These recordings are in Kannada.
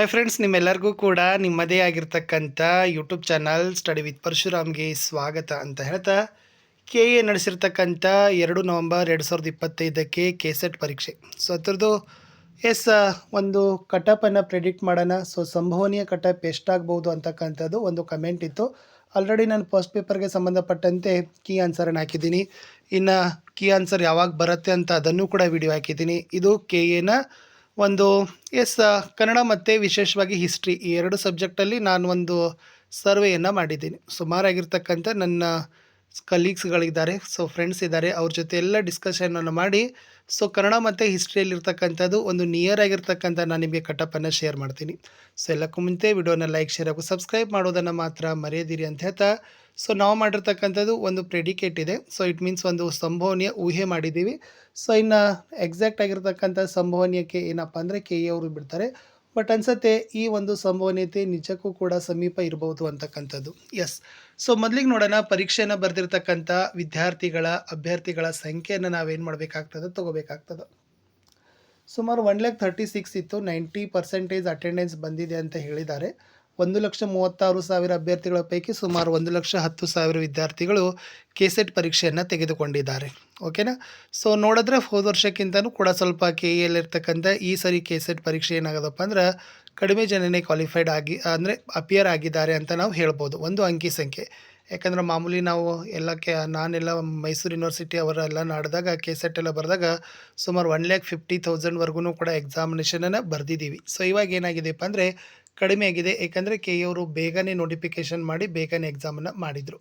ಹಾಯ್ ಫ್ರೆಂಡ್ಸ್ ನಿಮ್ಮೆಲ್ಲರಿಗೂ ಕೂಡ ನಿಮ್ಮದೇ ಆಗಿರ್ತಕ್ಕಂಥ ಯೂಟ್ಯೂಬ್ ಚಾನಲ್ ಸ್ಟಡಿ ವಿತ್ ಪರಶುರಾಮ್ಗೆ ಸ್ವಾಗತ ಅಂತ ಹೇಳ್ತಾ ಕೆ ಎ ನಡೆಸಿರ್ತಕ್ಕಂಥ ಎರಡು ನವಂಬರ್ ಎರಡು ಸಾವಿರದ ಇಪ್ಪತ್ತೈದಕ್ಕೆ ಕೆ ಸೆಟ್ ಪರೀಕ್ಷೆ. ಸೊ ಅದ್ರದ್ದು ಎಸ್ ಒಂದು ಕಟಪನ್ನು ಪ್ರೆಡಿಕ್ಟ್ ಮಾಡೋಣ. ಸೊ ಸಂಭವನೀಯ ಕಟಪ್ ಎಷ್ಟಾಗ್ಬೋದು ಅಂತಕ್ಕಂಥದ್ದು ಒಂದು ಕಮೆಂಟ್ ಇತ್ತು. ಆಲ್ರೆಡಿ ನಾನು ಫಸ್ಟ್ ಪೇಪರ್ಗೆ ಸಂಬಂಧಪಟ್ಟಂತೆ ಕೀ ಆನ್ಸರನ್ನು ಹಾಕಿದ್ದೀನಿ. ಇನ್ನು ಕೀ ಆನ್ಸರ್ ಯಾವಾಗ ಬರುತ್ತೆ ಅಂತ ಅದನ್ನು ಕೂಡ ವಿಡಿಯೋ ಹಾಕಿದ್ದೀನಿ. ಇದು ಕೆ ಎನ ಒಂದು, ಎಸ್, ಕನ್ನಡ ಮತ್ತು ವಿಶೇಷವಾಗಿ ಹಿಸ್ಟ್ರಿ ಈ ಎರಡು ಸಬ್ಜೆಕ್ಟಲ್ಲಿ ನಾನು ಒಂದು ಸರ್ವೆಯನ್ನು ಮಾಡಿದ್ದೀನಿ. ಸುಮಾರಾಗಿರ್ತಕ್ಕಂಥ ನನ್ನ ಕಲೀಗ್ಸ್ಗಳಿದ್ದಾರೆ ಸೊ ಫ್ರೆಂಡ್ಸ್ ಇದ್ದಾರೆ, ಅವ್ರ ಜೊತೆ ಎಲ್ಲ ಡಿಸ್ಕಷನನ್ನು ಮಾಡಿ ಸೊ ಕನ್ನಡ ಮತ್ತು ಹಿಸ್ಟ್ರಿಯಲ್ಲಿರ್ತಕ್ಕಂಥದ್ದು ಒಂದು ನಿಯರ್ ಆಗಿರ್ತಕ್ಕಂಥ ನಾನು ನಿಮಗೆ ಕಟಪನ್ನು ಶೇರ್ ಮಾಡ್ತೀನಿ. ಸೊ ಎಲ್ಲಕ್ಕೂ ಮುಂಚೆ ವಿಡಿಯೋನ ಲೈಕ್ ಶೇರ್ ಹಾಗೂ ಸಬ್ಸ್ಕ್ರೈಬ್ ಮಾಡೋದನ್ನು ಮಾತ್ರ ಮರೆಯದಿರಿ ಅಂತ ಹೇಳ್ತಾ ಸೊ ನಾವು ಮಾಡಿರ್ತಕ್ಕಂಥದ್ದು ಒಂದು ಪ್ರೆಡಿಕೇಟ್ ಇದೆ. ಸೊ ಇಟ್ ಮೀನ್ಸ್ ಒಂದು ಸಂಭವನೀಯ ಊಹೆ ಮಾಡಿದ್ದೀವಿ. ಸೊ ಇನ್ನು ಎಕ್ಸಾಕ್ಟ್ ಆಗಿರ್ತಕ್ಕಂಥ ಸಂಭವನೀಯಕ್ಕೆ ಏನಪ್ಪ ಅಂದರೆ ಕೆ ಎ ಅವರು ಬಿಡ್ತಾರೆ. ಬಟ್ ಅನ್ಸತ್ತೆ ಈ ಒಂದು ಸಂಭವನೀಯತೆ ನಿಜಕ್ಕೂ ಕೂಡ ಸಮೀಪ ಇರಬಹುದು ಅಂತಕ್ಕಂಥದ್ದು. ಎಸ್ ಸೊ ಮೊದಲಿಗೆ ನೋಡೋಣ, ಪರೀಕ್ಷೆನ ಬರೆದಿರ್ತಕ್ಕಂಥ ವಿದ್ಯಾರ್ಥಿಗಳ, ಅಭ್ಯರ್ಥಿಗಳ ಸಂಖ್ಯೆಯನ್ನು ನಾವೇನು ಮಾಡಬೇಕಾಗ್ತದೆ, ತಗೋಬೇಕಾಗ್ತದೆ. ಸುಮಾರು ಒನ್ ಲ್ಯಾಕ್ ಥರ್ಟಿ ಸಿಕ್ಸ್ ಇತ್ತು ನೈಂಟಿ ಪರ್ಸೆಂಟೇಜ್ ಅಟೆಂಡೆನ್ಸ್ ಬಂದಿದೆ ಅಂತ ಹೇಳಿದ್ದಾರೆ. ಒಂದು ಲಕ್ಷ ಮೂವತ್ತಾರು ಸಾವಿರ ಅಭ್ಯರ್ಥಿಗಳ ಪೈಕಿ ಸುಮಾರು ಒಂದು ಲಕ್ಷ ಹತ್ತು ಸಾವಿರ ವಿದ್ಯಾರ್ಥಿಗಳು ಕೆಸೆಟ್ ಪರೀಕ್ಷೆಯನ್ನು ತೆಗೆದುಕೊಂಡಿದ್ದಾರೆ. ಓಕೆನಾ? ಸೊ ನೋಡಿದ್ರೆ ಹೋದ ವರ್ಷಕ್ಕಿಂತನೂ ಕೂಡ ಸ್ವಲ್ಪ ಕೆ ಎಲ್ಲಿರ್ತಕ್ಕಂಥ ಈ ಸರಿ ಕೆಸೆಟ್ ಪರೀಕ್ಷೆ ಏನಾಗದಪ್ಪ ಅಂದ್ರೆ ಕಡಿಮೆ ಜನನೇ ಕ್ವಾಲಿಫೈಡ್ ಆಗಿ, ಅಂದರೆ ಅಪಿಯರ್ ಆಗಿದ್ದಾರೆ ಅಂತ ನಾವು ಹೇಳ್ಬೋದು. ಒಂದು ಅಂಕಿ ಸಂಖ್ಯೆ. ಯಾಕಂದ್ರೆ ಮಾಮೂಲಿ ನಾವು ಎಲ್ಲ ಕೆ ನಾನೆಲ್ಲ ಮೈಸೂರು ಯೂನಿವರ್ಸಿಟಿ ಅವರೆಲ್ಲ ನಾಡಿದಾಗ ಕೆ ಸೆಟ್ ಎಲ್ಲ ಬರೆದಾಗ ಸುಮಾರು ಒನ್ ಲ್ಯಾಕ್ ಫಿಫ್ಟಿ ತೌಸಂಡ್ವರೆಗೂ ಕೂಡ ಎಕ್ಸಾಮಿನೇಷನನ್ನು ಬರೆದಿದ್ದೀವಿ. ಸೊ ಇವಾಗ ಏನಾಗಿದೆಯಪ್ಪ ಅಂದರೆ ಕಡಿಮೆ ಆಗಿದೆ. ಏಕೆಂದರೆ ಕೆ ಅವರು ಬೇಗನೆ ನೋಟಿಫಿಕೇಷನ್ ಮಾಡಿ ಬೇಗನೆ ಎಕ್ಸಾಮನ್ನು ಮಾಡಿದರು.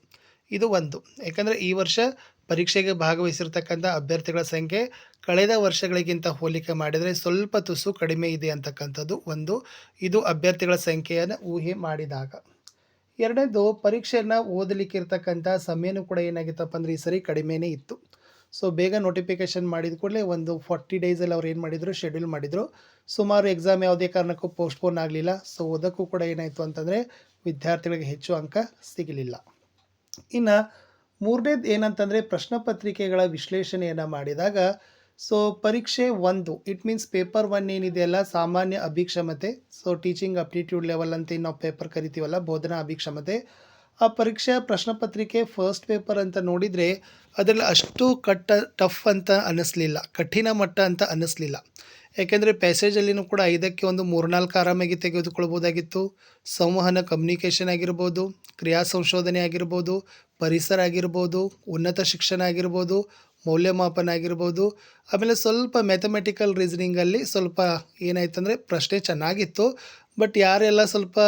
ಇದು ಒಂದು. ಏಕೆಂದರೆ ಈ ವರ್ಷ ಪರೀಕ್ಷೆಗೆ ಭಾಗವಹಿಸಿರ್ತಕ್ಕಂಥ ಅಭ್ಯರ್ಥಿಗಳ ಸಂಖ್ಯೆ ಕಳೆದ ವರ್ಷಗಳಿಗಿಂತ ಹೋಲಿಕೆ ಮಾಡಿದರೆ ಸ್ವಲ್ಪ ತುಸು ಕಡಿಮೆ ಇದೆ ಅಂತಕ್ಕಂಥದ್ದು ಒಂದು. ಇದು ಅಭ್ಯರ್ಥಿಗಳ ಸಂಖ್ಯೆಯನ್ನು ಊಹೆ ಮಾಡಿದಾಗ. ಎರಡನೇದು ಪರೀಕ್ಷೆಯನ್ನು ಓದಲಿಕ್ಕೆ ಇರ್ತಕ್ಕಂಥ ಸಮಯನೂ ಕೂಡ ಏನಾಗಿತ್ತಪ್ಪ ಅಂದರೆ ಈ ಸರಿ ಕಡಿಮೆನೇ ಇತ್ತು. ಸೊ ಬೇಗ ನೋಟಿಫಿಕೇಷನ್ ಮಾಡಿದ ಕೂಡಲೇ ಒಂದು ಫಾರ್ಟಿ ಡೇಸಲ್ಲಿ ಅವ್ರು ಏನು ಮಾಡಿದರು ಶೆಡ್ಯೂಲ್ ಮಾಡಿದರು. ಸುಮಾರು ಎಕ್ಸಾಮ್ ಯಾವುದೇ ಕಾರಣಕ್ಕೂ ಪೋಸ್ಟ್ಪೋನ್ ಆಗಲಿಲ್ಲ. ಸೊ ಓದಕ್ಕೂ ಕೂಡ ಏನಾಯಿತು ಅಂತಂದರೆ ವಿದ್ಯಾರ್ಥಿಗಳಿಗೆ ಹೆಚ್ಚು ಅಂಕ ಸಿಗಲಿಲ್ಲ. ಇನ್ನು ಮೂರನೇದು ಏನಂತಂದರೆ ಪ್ರಶ್ನೆ ಪತ್ರಿಕೆಗಳ ವಿಶ್ಲೇಷಣೆಯನ್ನು ಮಾಡಿದಾಗ ಸೊ ಪರೀಕ್ಷೆ ಒಂದು ಇಟ್ ಮೀನ್ಸ್ ಪೇಪರ್ ಒನ್ ಏನಿದೆಯಲ್ಲ ಸಾಮಾನ್ಯ ಅಭಿಕ್ಷಮತೆ. ಸೊ ಟೀಚಿಂಗ್ ಅಪ್ಟಿಟ್ಯೂಡ್ ಲೆವೆಲ್ ಅಂತ ನಾವು ಪೇಪರ್ ಕರಿತೀವಲ್ಲ, ಬೋಧನಾ ಅಭಿಕ್ಷಮತೆ. ಆ ಪರೀಕ್ಷೆಯ ಪ್ರಶ್ನೆಪತ್ರಿಕೆ ಫಸ್ಟ್ ಪೇಪರ್ ಅಂತ ನೋಡಿದರೆ ಅದರಲ್ಲಿ ಅಷ್ಟು ಕಟ್ಟ ಟಫ್ ಅಂತ ಅನ್ನಿಸ್ಲಿಲ್ಲ. ಕಠಿಣ ಮಟ್ಟ ಅಂತ ಅನ್ನಿಸ್ಲಿಲ್ಲ. ಯಾಕೆಂದರೆ ಪ್ಯಾಸೇಜಲ್ಲಿನೂ ಕೂಡ ಐದಕ್ಕೆ ಒಂದು ಮೂರ್ನಾಲ್ಕು ಆರಾಮಾಗಿ ತೆಗೆದುಕೊಳ್ಬೋದಾಗಿತ್ತು. ಸಂವಹನ ಕಮ್ಯುನಿಕೇಷನ್ ಆಗಿರ್ಬೋದು, ಕ್ರಿಯಾ ಸಂಶೋಧನೆ ಆಗಿರ್ಬೋದು, ಪರಿಸರ ಆಗಿರ್ಬೋದು, ಉನ್ನತ ಶಿಕ್ಷಣ ಆಗಿರ್ಬೋದು ಮೌಲ್ಯಮಾಪನ ಆಗಿರ್ಬೋದು. ಆಮೇಲೆ ಸ್ವಲ್ಪ ಮ್ಯಾಥಮೆಟಿಕಲ್ ರೀಸನಿಂಗಲ್ಲಿ ಸ್ವಲ್ಪ ಏನಾಯ್ತಂದರೆ ಪ್ರಶ್ನೆ ಚೆನ್ನಾಗಿತ್ತು. ಬಟ್ ಯಾರೆಲ್ಲ ಸ್ವಲ್ಪ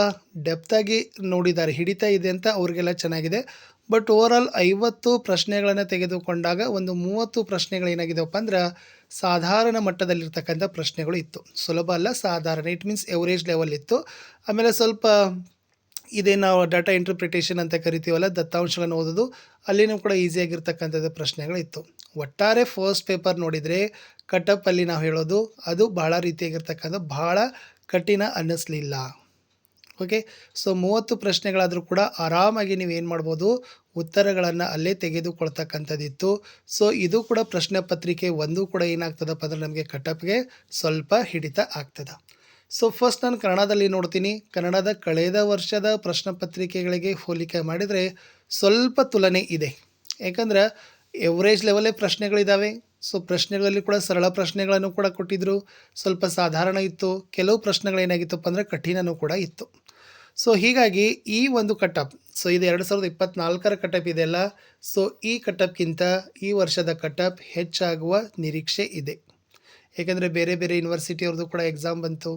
ಡೆಪ್ತಾಗಿ ನೋಡಿದ್ದಾರೆ, ಹಿಡಿತಾ ಇದೆ ಅಂತ ಅವ್ರಿಗೆಲ್ಲ ಚೆನ್ನಾಗಿದೆ. ಬಟ್ ಓವರಾಲ್ ಐವತ್ತು ಪ್ರಶ್ನೆಗಳನ್ನು ತೆಗೆದುಕೊಂಡಾಗ ಒಂದು ಮೂವತ್ತು ಪ್ರಶ್ನೆಗಳೇನಾಗಿದೆವಪ್ಪ ಅಂದ್ರೆ ಸಾಧಾರಣ ಮಟ್ಟದಲ್ಲಿರ್ತಕ್ಕಂಥ ಪ್ರಶ್ನೆಗಳು ಇತ್ತು. ಸುಲಭ ಅಲ್ಲ, ಸಾಧಾರಣ. ಇಟ್ ಮೀನ್ಸ್ ಎವರೇಜ್ ಲೆವೆಲ್ ಇತ್ತು. ಆಮೇಲೆ ಸ್ವಲ್ಪ ಇದೇ ನಾವು ಡಾಟಾ ಇಂಟರ್ಪ್ರಿಟೇಷನ್ ಅಂತ ಕರಿತೀವಲ್ಲ, ದತ್ತಾಂಶಗಳನ್ನು ಓದೋದು ಅಲ್ಲಿನೂ ಕೂಡ ಈಸಿಯಾಗಿರ್ತಕ್ಕಂಥದ್ದು ಪ್ರಶ್ನೆಗಳಿತ್ತು. ಒಟ್ಟಾರೆ ಫಸ್ಟ್ ಪೇಪರ್ ನೋಡಿದರೆ ಕಟಪ್ಪಲ್ಲಿ ನಾವು ಹೇಳೋದು, ಅದು ಭಾಳ ರೀತಿಯಾಗಿರ್ತಕ್ಕಂಥ ಭಾಳ ಕಠಿಣ ಅನ್ನಿಸ್ಲಿಲ್ಲ. ಓಕೆ ಸೊ ಮೂವತ್ತು ಪ್ರಶ್ನೆಗಳಾದರೂ ಕೂಡ ಆರಾಮಾಗಿ ನೀವು ಏನು ಮಾಡ್ಬೋದು, ಉತ್ತರಗಳನ್ನು ಅಲ್ಲೇ ತೆಗೆದುಕೊಳ್ತಕ್ಕಂಥದ್ದಿತ್ತು. ಸೊ ಇದು ಕೂಡ ಪ್ರಶ್ನೆ ಪತ್ರಿಕೆ ಒಂದು ಕೂಡ ಏನಾಗ್ತದಪ್ಪ ಅಂದರೆ ನಮಗೆ ಕಟಪ್ಗೆ ಸ್ವಲ್ಪ ಹಿಡಿತ ಆಗ್ತದೆ. ಸೊ ಫಸ್ಟ್ ನಾನು ಕನ್ನಡದಲ್ಲಿ ನೋಡ್ತೀನಿ. ಕನ್ನಡದ ಕಳೆದ ವರ್ಷದ ಪ್ರಶ್ನೆ ಪತ್ರಿಕೆಗಳಿಗೆ ಹೋಲಿಕೆ ಮಾಡಿದರೆ ಸ್ವಲ್ಪ ತುಲನೆ ಇದೆ. ಯಾಕಂದ್ರೆ ಎವರೇಜ್ ಲೆವೆಲೇ ಪ್ರಶ್ನೆಗಳಿದ್ದಾವೆ ಸೊ ಪ್ರಶ್ನೆಗಳಲ್ಲಿ ಕೂಡ ಸರಳ ಪ್ರಶ್ನೆಗಳನ್ನು ಕೂಡ ಕೊಟ್ಟಿದ್ದರು ಸ್ವಲ್ಪ ಸಾಧಾರಣ ಇತ್ತು. ಕೆಲವು ಪ್ರಶ್ನೆಗಳೇನಾಗಿತ್ತಪ್ಪ ಅಂದರೆ ಕಠಿಣನೂ ಕೂಡ ಇತ್ತು. ಸೊ ಹೀಗಾಗಿ ಈ ಒಂದು ಕಟಪ್ ಸೊ ಇದು ಎರಡು ಸಾವಿರದ ಇಪ್ಪತ್ತ್ನಾಲ್ಕರ ಕಟಪ್ ಇದೆಯಲ್ಲ. ಸೊ ಈ ಕಟಪ್ಗಿಂತ ಈ ವರ್ಷದ ಕಟಪ್ ಹೆಚ್ಚಾಗುವ ನಿರೀಕ್ಷೆ ಇದೆ. ಏಕೆಂದರೆ ಬೇರೆ ಬೇರೆ ಯೂನಿವರ್ಸಿಟಿಯವ್ರದ್ದು ಕೂಡ ಎಕ್ಸಾಮ್ ಬಂತು.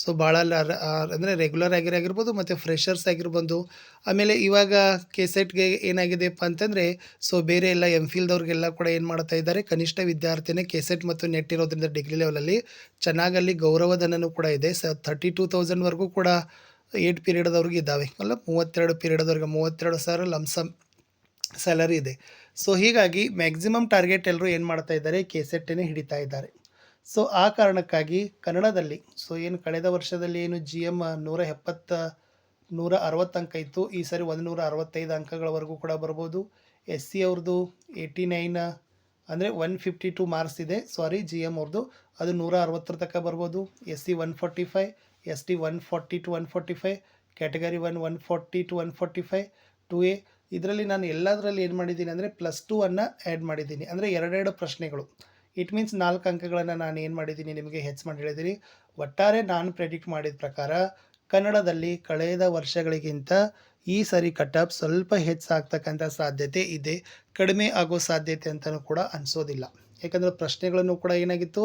ಸೊ ಭಾಳ ಅಂದರೆ ರೆಗ್ಯುಲರ್ ಆಗಿರಾಗಿರ್ಬೋದು ಮತ್ತು ಫ್ರೆಷರ್ಸ್ ಆಗಿರ್ಬೋದು. ಆಮೇಲೆ ಇವಾಗ ಕೆ ಸೆಟ್ಗೆ ಏನಾಗಿದೆಯಪ್ಪ ಅಂತಂದರೆ ಸೊ ಬೇರೆ ಎಲ್ಲ ಎಂ ಫಿಲ್ದವ್ರಿಗೆಲ್ಲ ಕೂಡ ಏನು ಮಾಡ್ತಾ ಇದ್ದಾರೆ, ಕನಿಷ್ಠ ವಿದ್ಯಾರ್ಥಿನೇ ಕೆ ಸೆಟ್ ಮತ್ತು ನೆಟ್ ಇರೋದ್ರಿಂದ ಡಿಗ್ರಿ ಲೆವೆಲಲ್ಲಿ ಚೆನ್ನಾಗಲ್ಲಿ ಗೌರವಧನನೂ ಕೂಡ ಇದೆ. ಸ ಥರ್ಟಿ ಟೂ ತೌಸಂಡ್ವರೆಗೂ ಕೂಡ ಏಟ್ ಪೀರಿಯಡ್ದವ್ರಿಗೆ ಇದ್ದಾವೆ. ಅಲ್ಲ, ಮೂವತ್ತೆರಡು ಪೀರಿಯಡ್ದವ್ರಿಗೆ ಮೂವತ್ತೆರಡು ಸಾವಿರ ಲಮ್ಸಮ್ ಸ್ಯಾಲರಿ ಇದೆ. ಸೊ ಹೀಗಾಗಿ ಮ್ಯಾಕ್ಸಿಮಮ್ ಟಾರ್ಗೆಟ್ ಎಲ್ಲರೂ ಏನು ಮಾಡ್ತಾ ಇದ್ದಾರೆ ಕೆ ಸೆಟ್ಟೇ ಹಿಡಿತಾ ಇದ್ದಾರೆ. ಸೊ ಆ ಕಾರಣಕ್ಕಾಗಿ ಕನ್ನಡದಲ್ಲಿ ಸೊ ಏನು ಕಳೆದ ವರ್ಷದಲ್ಲಿ ಏನು ಜಿ ಎಂ ನೂರ ಎಪ್ಪತ್ತ, ನೂರ ಅರವತ್ತು ಅಂಕ ಇತ್ತು, ಈ ಸರಿ ಒಂದು ನೂರ ಅರವತ್ತೈದು ಅಂಕಗಳವರೆಗೂ ಕೂಡ ಬರ್ಬೋದು. ಎಸ್ ಸಿ ಅವ್ರದ್ದು ಏಯ್ಟಿ ನೈನ್ ಅಂದರೆ ಒನ್ ಫಿಫ್ಟಿ ಟು ಮಾರ್ಕ್ಸ್ ಇದೆ. ಸಾರಿ ಜಿ ಎಂ ಅವ್ರದ್ದು, ಅದು ನೂರ ಅರವತ್ತರ ತನಕ ಬರ್ಬೋದು. S C one forty five S T one forty two one forty five category one one forty two one forty five two A ಇದರಲ್ಲಿ ನಾನು ಎಲ್ಲದರಲ್ಲಿ ಏನು ಮಾಡಿದ್ದೀನಿ ಅಂದರೆ ಪ್ಲಸ್ ಟೂ ಅನ್ನು ಆ್ಯಡ್ ಮಾಡಿದ್ದೀನಿ. ಅಂದರೆ ಎರಡೆರಡು ಪ್ರಶ್ನೆಗಳು. ಇಟ್ ಮೀನ್ಸ್ ನಾಲ್ಕು ಅಂಕಗಳನ್ನು ನಾನು ಏನು ಮಾಡಿದ್ದೀನಿ ನಿಮಗೆ ಹೆಚ್ಚು ಮಾಡಿ ಹೇಳಿದ್ದೀನಿ. ಒಟ್ಟಾರೆ ನಾನು ಪ್ರೆಡಿಕ್ಟ್ ಮಾಡಿದ ಪ್ರಕಾರ ಕನ್ನಡದಲ್ಲಿ ಕಳೆದ ವರ್ಷಗಳಿಗಿಂತ ಈ ಸರಿ ಕಟಪ್ ಸ್ವಲ್ಪ ಹೆಚ್ಚಾಗ್ತಕ್ಕಂಥ ಸಾಧ್ಯತೆ ಇದೆ. ಕಡಿಮೆ ಆಗೋ ಸಾಧ್ಯತೆ ಅಂತಲೂ ಕೂಡ ಅನಿಸೋದಿಲ್ಲ. ಯಾಕಂದರೆ ಪ್ರಶ್ನೆಗಳನ್ನು ಕೂಡ ಏನಾಗಿತ್ತು?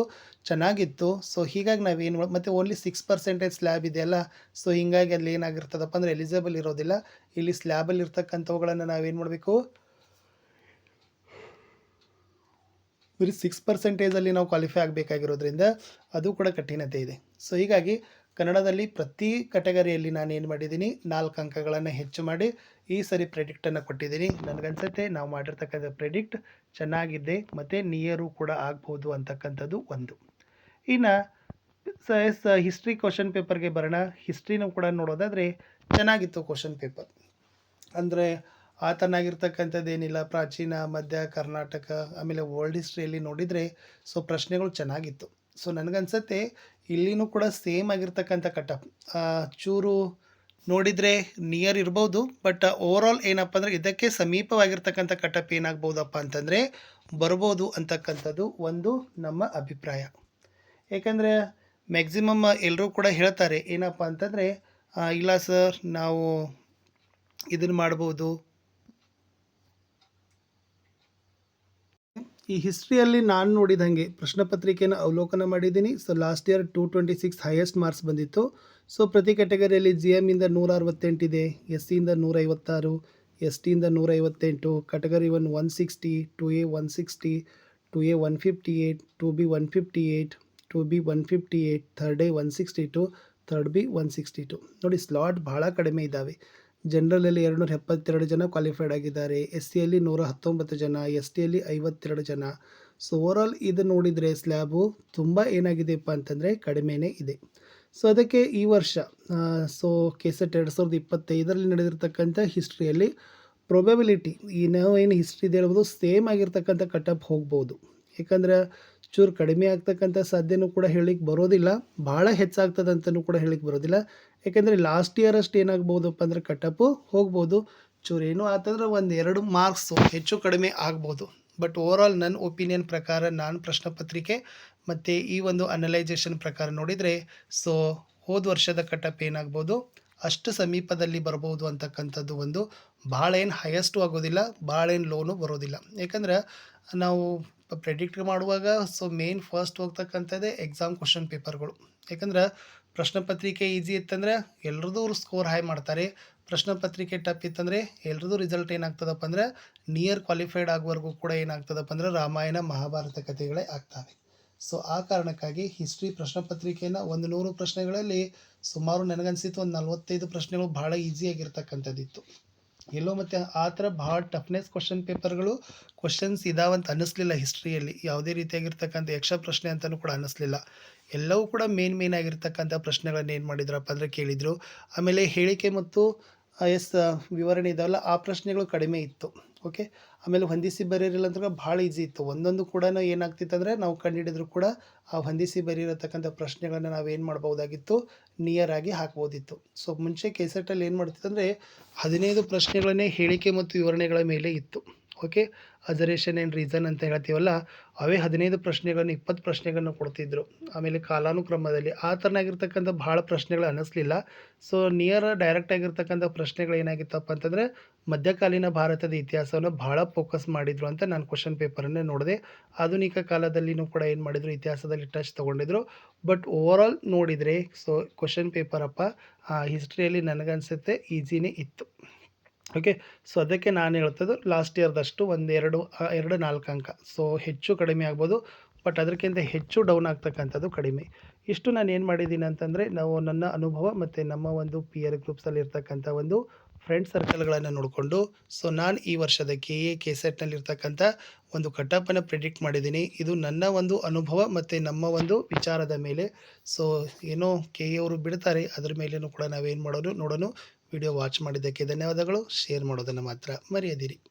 ಚೆನ್ನಾಗಿತ್ತು. ಸೊ ಹೀಗಾಗಿ ನಾವೇನು ಮತ್ತು ಓನ್ಲಿ ಸಿಕ್ಸ್ ಪರ್ಸೆಂಟೇಜ್ ಸ್ಲ್ಯಾಬ್ ಇದೆಯಲ್ಲ ಸೊ ಹೀಗಾಗಿ ಅಲ್ಲಿ ಏನಾಗಿರ್ತದಪ್ಪ ಅಂದರೆ ಎಲಿಜಿಬಲ್ ಇರೋದಿಲ್ಲ. ಇಲ್ಲಿ ಸ್ಲ್ಯಾಬಲ್ಲಿ ಇರ್ತಕ್ಕಂಥವುಗಳನ್ನು ನಾವೇನು ಮಾಡಬೇಕು? ಬರೀ ಸಿಕ್ಸ್ ಪರ್ಸೆಂಟೇಜಲ್ಲಿ ನಾವು ಕ್ವಾಲಿಫೈ ಆಗಬೇಕಾಗಿರೋದ್ರಿಂದ ಅದು ಕೂಡ ಕಠಿಣತೆ ಇದೆ. ಸೊ ಹೀಗಾಗಿ ಕನ್ನಡದಲ್ಲಿ ಪ್ರತಿ ಕ್ಯಾಟಗರಿಯಲ್ಲಿ ನಾನು ಏನು ಮಾಡಿದ್ದೀನಿ, ನಾಲ್ಕು ಅಂಕಗಳನ್ನು ಹೆಚ್ಚು ಮಾಡಿ ಈ ಸರಿ ಪ್ರೆಡಿಕ್ಟನ್ನು ಕೊಟ್ಟಿದ್ದೀನಿ. ನನಗನ್ಸುತ್ತೆ ನಾವು ಮಾಡಿರ್ತಕ್ಕಂಥ ಪ್ರೆಡಿಕ್ಟ್ ಚೆನ್ನಾಗಿದೆ, ಮತ್ತು ನಿಯರು ಕೂಡ ಆಗ್ಬೋದು ಅಂತಕ್ಕಂಥದ್ದು ಒಂದು. ಇನ್ನು, ಸ ಎಸ್ ಹಿಸ್ಟ್ರಿ ಕ್ವಶನ್ ಪೇಪರ್ಗೆ ಬರೋಣ. ಹಿಸ್ಟ್ರಿನೂ ಕೂಡ ನೋಡೋದಾದರೆ ಚೆನ್ನಾಗಿತ್ತು ಕ್ವಶನ್ ಪೇಪರ್ ಅಂದರೆ ಆತನಾಗಿರ್ತಕ್ಕಂಥದ್ದೇನಿಲ್ಲ. ಪ್ರಾಚೀನ, ಮಧ್ಯ ಕರ್ನಾಟಕ, ಆಮೇಲೆ ವರ್ಲ್ಡ್ ಹಿಸ್ಟ್ರಿಯಲ್ಲಿ ನೋಡಿದರೆ ಸೊ ಪ್ರಶ್ನೆಗಳು ಚೆನ್ನಾಗಿತ್ತು. ಸೊ ನನಗನ್ಸತ್ತೆ ಇಲ್ಲಿನೂ ಕೂಡ ಸೇಮ್ ಆಗಿರ್ತಕ್ಕಂಥ ಕಟಪ್. ಚೂರು ನೋಡಿದರೆ ನಿಯರ್ ಇರ್ಬೋದು ಬಟ್ ಓವರಾಲ್ ಏನಪ್ಪ ಅಂದರೆ ಇದಕ್ಕೆ ಸಮೀಪವಾಗಿರ್ತಕ್ಕಂಥ ಕಟಪ್ ಏನಾಗ್ಬೋದಪ್ಪ ಅಂತಂದರೆ ಬರ್ಬೋದು ಅಂತಕ್ಕಂಥದ್ದು ಒಂದು ನಮ್ಮ ಅಭಿಪ್ರಾಯ. ಏಕೆಂದರೆ ಮ್ಯಾಕ್ಸಿಮಮ್ ಎಲ್ಲರೂ ಕೂಡ ಹೇಳ್ತಾರೆ ಏನಪ್ಪ ಅಂತಂದರೆ ಇಲ್ಲ ಸರ್ ನಾವು ಇದನ್ನು ಮಾಡ್ಬೋದು ಈ ಹಿಸ್ಟ್ರಿಯಲ್ಲಿ ನಾನು ನೋಡಿದ ಹಾಗೆ. ಪ್ರಶ್ನೆ ಪತ್ರಿಕೆಯನ್ನು ಅವಲೋಕನ ಮಾಡಿದ್ದೀನಿ. So last year two twenty six highest marks ಬಂದಿತ್ತು. ಸೊ ಪ್ರತಿ ಕ್ಯಾಟಗರಿಯಲ್ಲಿ ಜಿ ಇಂದ ನೂರ ಅರವತ್ತೆಂಟಿದೆ ಎಸ್ ಸಿಯಿಂದ ನೂರ ಐವತ್ತಾರು ಎಸ್ ಟಿಯಿಂದ ನೂರ ಐವತ್ತೆಂಟು category one one sixty two A one sixty two A one fifty eight two B one fifty eight two B one fifty eight third A one sixty two third B one sixty two ನೋಡಿ ಸ್ಲಾಟ್ ಭಾಳ ಕಡಿಮೆ ಇದ್ದಾವೆ. ಜನರಲಲ್ಲಿ ಎರಡುನೂರ ಎಪ್ಪತ್ತೆರಡು ಜನ ಕ್ವಾಲಿಫೈಡ್ ಆಗಿದ್ದಾರೆ. ಎಸ್ ಸಿಯಲ್ಲಿ ನೂರ ಹತ್ತೊಂಬತ್ತು ಜನ ಎಸ್ ಟಿಯಲ್ಲಿ ಐವತ್ತೆರಡು ಜನ. ಸೊ ಓವರಾಲ್ ಇದು ನೋಡಿದರೆ ಸ್ಲ್ಯಾಬು ತುಂಬ ಏನಾಗಿದೆಯಪ್ಪ ಅಂತಂದರೆ ಕಡಿಮೆನೇ ಇದೆ. ಸೊ ಅದಕ್ಕೆ ಈ ವರ್ಷ ಸೊ ಕೆಸೆಟ್ ಎರಡು ಸಾವಿರದ ಇಪ್ಪತ್ತೈದರಲ್ಲಿ ನಡೆದಿರ್ತಕ್ಕಂಥ ಹಿಸ್ಟ್ರಿಯಲ್ಲಿ ಪ್ರೊಬೆಬಿಲಿಟಿ ಈ ನಾವು ಏನು ಹಿಸ್ಟ್ರಿ ಇದೆ ಹೇಳ್ಬೋದು ಸೇಮ್ ಆಗಿರ್ತಕ್ಕಂಥ ಕಟಪ್ ಹೋಗ್ಬೋದು. ಯಾಕಂದ್ರೆ ಚೂರು ಕಡಿಮೆ ಆಗ್ತಕ್ಕಂಥ ಸಾಧ್ಯನೂ ಕೂಡ ಹೇಳಿಕ್ಕೆ ಬರೋದಿಲ್ಲ ಭಾಳ ಹೆಚ್ಚಾಗ್ತದೆ ಅಂತಲೂ ಕೂಡ ಹೇಳಿಕ್ಕೆ ಬರೋದಿಲ್ಲ. ಯಾಕೆಂದರೆ ಲಾಸ್ಟ್ ಇಯರ್ ಅಷ್ಟು ಏನಾಗ್ಬೋದಪ್ಪ ಅಂದರೆ ಕಟಪ್ಪು ಹೋಗ್ಬೋದು, ಚೂರು ಏನೂ ಆತಂದ್ರೆ ಒಂದು ಎರಡು ಮಾರ್ಕ್ಸು ಹೆಚ್ಚು ಕಡಿಮೆ ಆಗ್ಬೋದು. ಬಟ್ ಓವರಾಲ್ ನನ್ನ ಒಪಿನಿಯನ್ ಪ್ರಕಾರ, ನಾನು ಪ್ರಶ್ನೆ ಪತ್ರಿಕೆ ಮತ್ತು ಈ ಒಂದು ಅನಲೈಸೇಷನ್ ಪ್ರಕಾರ ನೋಡಿದರೆ ಸೊ ಹೋದ ವರ್ಷದ ಕಟಪ್ ಏನಾಗ್ಬೋದು, ಅಷ್ಟು ಸಮೀಪದಲ್ಲಿ ಬರ್ಬೋದು ಅಂತಕ್ಕಂಥದ್ದು ಒಂದು ಭಾಳ ಏನು ಹೈಯೆಸ್ಟು ಆಗೋದಿಲ್ಲ ಭಾಳ ಏನು ಲೋನು ಬರೋದಿಲ್ಲ. ಯಾಕಂದ್ರೆ ನಾವು ಪ್ರೆಡಿಕ್ಟ್ ಮಾಡುವಾಗ ಸೊ ಮೇನ್ ಫಸ್ಟ್ ಹೋಗ್ತಕ್ಕಂಥದ್ದೇ ಎಕ್ಸಾಮ್ ಕ್ವಶನ್ ಪೇಪರ್ಗಳು ಯಾಕಂದ್ರೆ ಪ್ರಶ್ನೆ ಪತ್ರಿಕೆ ಈಸಿ ಇತ್ತಂದರೆ ಎಲ್ರದ್ದು ಸ್ಕೋರ್ ಹೈ ಮಾಡ್ತಾರೆ. ಪ್ರಶ್ನೆ ಪತ್ರಿಕೆ ಟಪ್ ಇತ್ತಂದರೆ ಎಲ್ರದ್ದು ರಿಸಲ್ಟ್ ಏನಾಗ್ತದಪ್ಪ ಅಂದರೆ ನಿಯರ್ ಕ್ವಾಲಿಫೈಡ್ ಆಗುವವರೆಗೂ ಕೂಡ ಏನಾಗ್ತದಪ್ಪ ಅಂದರೆ ರಾಮಾಯಣ, ಮಹಾಭಾರತ ಕಥೆಗಳೇ ಆಗ್ತವೆ. ಸೊ ಆ ಕಾರಣಕ್ಕಾಗಿ ಹಿಸ್ಟ್ರಿ ಪ್ರಶ್ನೆ ಪತ್ರಿಕೆಯನ್ನು ಒಂದು ನೂರು ಪ್ರಶ್ನೆಗಳಲ್ಲಿ ಸುಮಾರು ನನಗನ್ಸಿತ್ತು ಒಂದು ನಲ್ವತ್ತೈದು ಪ್ರಶ್ನೆಗಳು ಭಾಳ ಈಸಿಯಾಗಿರ್ತಕ್ಕಂಥದ್ದಿತ್ತು ಎಲ್ಲೋ ಮತ್ತು ಆ ಥರ ಭಾಳ ಟಫ್ನೆಸ್ ಕ್ವಶನ್ ಪೇಪರ್ಗಳು ಕ್ವಶನ್ಸ್ ಇದಾವಂತ ಅನ್ನಿಸ್ಲಿಲ್ಲ ಹಿಸ್ಟ್ರಿಯಲ್ಲಿ ಯಾವುದೇ ರೀತಿಯಾಗಿರ್ತಕ್ಕಂಥ ಯಕ್ಷ ಪ್ರಶ್ನೆ ಅಂತಲೂ ಕೂಡ ಅನ್ನಿಸ್ಲಿಲ್ಲ. ಎಲ್ಲವೂ ಕೂಡ ಮೇನ್ ಮೇನ್ ಆಗಿರ್ತಕ್ಕಂಥ ಪ್ರಶ್ನೆಗಳನ್ನು ಏನು ಮಾಡಿದ್ರಪ್ಪ ಅಂದರೆ ಕೇಳಿದರು. ಆಮೇಲೆ ಹೇಳಿಕೆ ಮತ್ತು ಎಸ್ ವಿವರಣೆ ಇದಾವಲ್ಲ, ಆ ಪ್ರಶ್ನೆಗಳು ಕಡಿಮೆ ಇತ್ತು. ಓಕೆ? ಆಮೇಲೆ ಹೊಂದಿಸಿ ಬರೀರಿಲ್ಲ ಅಂದ್ರೆ ಭಾಳ ಈಸಿ ಇತ್ತು. ಒಂದೊಂದು ಕೂಡ ಏನಾಗ್ತಿತ್ತು ಅಂದರೆ ನಾವು ಕಂಡುಹಿಡಿದ್ರು ಕೂಡ ಆ ಹೊಂದಿಸಿ ಬರೀರತಕ್ಕಂಥ ಪ್ರಶ್ನೆಗಳನ್ನು ನಾವು ಏನು ಮಾಡ್ಬೋದಾಗಿತ್ತು ನಿಯರ್ ಆಗಿ ಹಾಕ್ಬೋದಿತ್ತು. ಸೊ ಮುಂಚೆ ಕೆಸೆಟಲ್ಲಿ ಏನು ಮಾಡ್ತಿತ್ತು ಅಂದರೆ ಹದಿನೈದು ಪ್ರಶ್ನೆಗಳನ್ನೇ ಹೇಳಿಕೆ ಮತ್ತು ವಿವರಣೆಗಳ ಮೇಲೆ ಇತ್ತು. ಓಕೆ ಅಜರೇಷನ್ ಏನು ರೀಸನ್ ಅಂತ ಹೇಳ್ತೀವಲ್ಲ, ಅವೇ ಹದಿನೈದು ಪ್ರಶ್ನೆಗಳನ್ನು, ಇಪ್ಪತ್ತು ಪ್ರಶ್ನೆಗಳನ್ನು ಕೊಡ್ತಿದ್ರು. ಆಮೇಲೆ ಕಾಲಾನುಕ್ರಮದಲ್ಲಿ ಆ ಥರನಾಗಿರ್ತಕ್ಕಂಥ ಭಾಳ ಪ್ರಶ್ನೆಗಳು ಅನ್ನಿಸ್ಲಿಲ್ಲ ಸೊ ನಿಯರ್ ಡೈರೆಕ್ಟ್ ಆಗಿರ್ತಕ್ಕಂಥ ಪ್ರಶ್ನೆಗಳು ಏನಾಗಿತ್ತಪ್ಪ ಅಂತಂದರೆ, ಮಧ್ಯಕಾಲೀನ ಭಾರತದ ಇತಿಹಾಸವನ್ನು ಭಾಳ ಫೋಕಸ್ ಮಾಡಿದರು ಅಂತ ನಾನು ಕ್ವಶನ್ ಪೇಪರನ್ನೇ ನೋಡಿದೆ. ಆಧುನಿಕ ಕಾಲದಲ್ಲಿನೂ ಕೂಡ ಏನು ಮಾಡಿದರು, ಇತಿಹಾಸದಲ್ಲಿ ಟಚ್ ತೊಗೊಂಡಿದ್ರು. ಬಟ್ ಓವರಾಲ್ ನೋಡಿದರೆ ಸೊ ಕ್ವಶನ್ ಪೇಪರಪ್ಪ ಹಿಸ್ಟ್ರಿಯಲ್ಲಿ ನನಗನ್ಸುತ್ತೆ ಈಸಿನೇ ಇತ್ತು. ಓಕೆ ಸೊ ಅದಕ್ಕೆ ನಾನು ಹೇಳ್ತದ್ದು ಲಾಸ್ಟ್ ಇಯರ್ದಷ್ಟು ಒಂದು ಎರಡು ಎರಡು ನಾಲ್ಕು ಅಂಕ. ಸೊ ಹೆಚ್ಚು ಕಡಿಮೆ ಆಗ್ಬೋದು ಬಟ್ ಅದಕ್ಕಿಂತ ಹೆಚ್ಚು ಡೌನ್ ಆಗ್ತಕ್ಕಂಥದ್ದು ಕಡಿಮೆ. ಇಷ್ಟು ನಾನು ಏನು ಮಾಡಿದ್ದೀನಿ ಅಂತಂದರೆ, ನಾವು ನನ್ನ ಅನುಭವ ಮತ್ತು ನಮ್ಮ ಒಂದು ಪಿಯರ್ ಗ್ರೂಪ್ಸಲ್ಲಿ ಇರ್ತಕ್ಕಂಥ ಒಂದು ಫ್ರೆಂಡ್ ಸರ್ಕಲ್ಗಳನ್ನು ನೋಡಿಕೊಂಡು ಸೊ ನಾನು ಈ ವರ್ಷದ ಕೆ ಎ ಕೆ ಸೆಟ್ನಲ್ಲಿರ್ತಕ್ಕಂಥ ಒಂದು ಕಟ್ಟಪ್ಪನ್ನು ಪ್ರಿಡಿಕ್ಟ್ ಮಾಡಿದ್ದೀನಿ. ಇದು ನನ್ನ ಒಂದು ಅನುಭವ ಮತ್ತು ನಮ್ಮ ಒಂದು ವಿಚಾರದ ಮೇಲೆ. ಸೊ ಏನೋ ಕೆ ಎ ಅವರು ಬಿಡ್ತಾರೆ, ಅದ್ರ ಮೇಲೇನೂ ಕೂಡ ನಾವೇನು ಮಾಡೋದು ನೋಡೋಣ ವಿಡಿಯೋ ವಾಚ್ ಮಾಡಿದ್ದಕ್ಕೆ ಧನ್ಯವಾದಗಳು. ಶೇರ್ ಮಾಡೋದನ್ನು ಮಾತ್ರ ಮರೆಯದಿರಿ.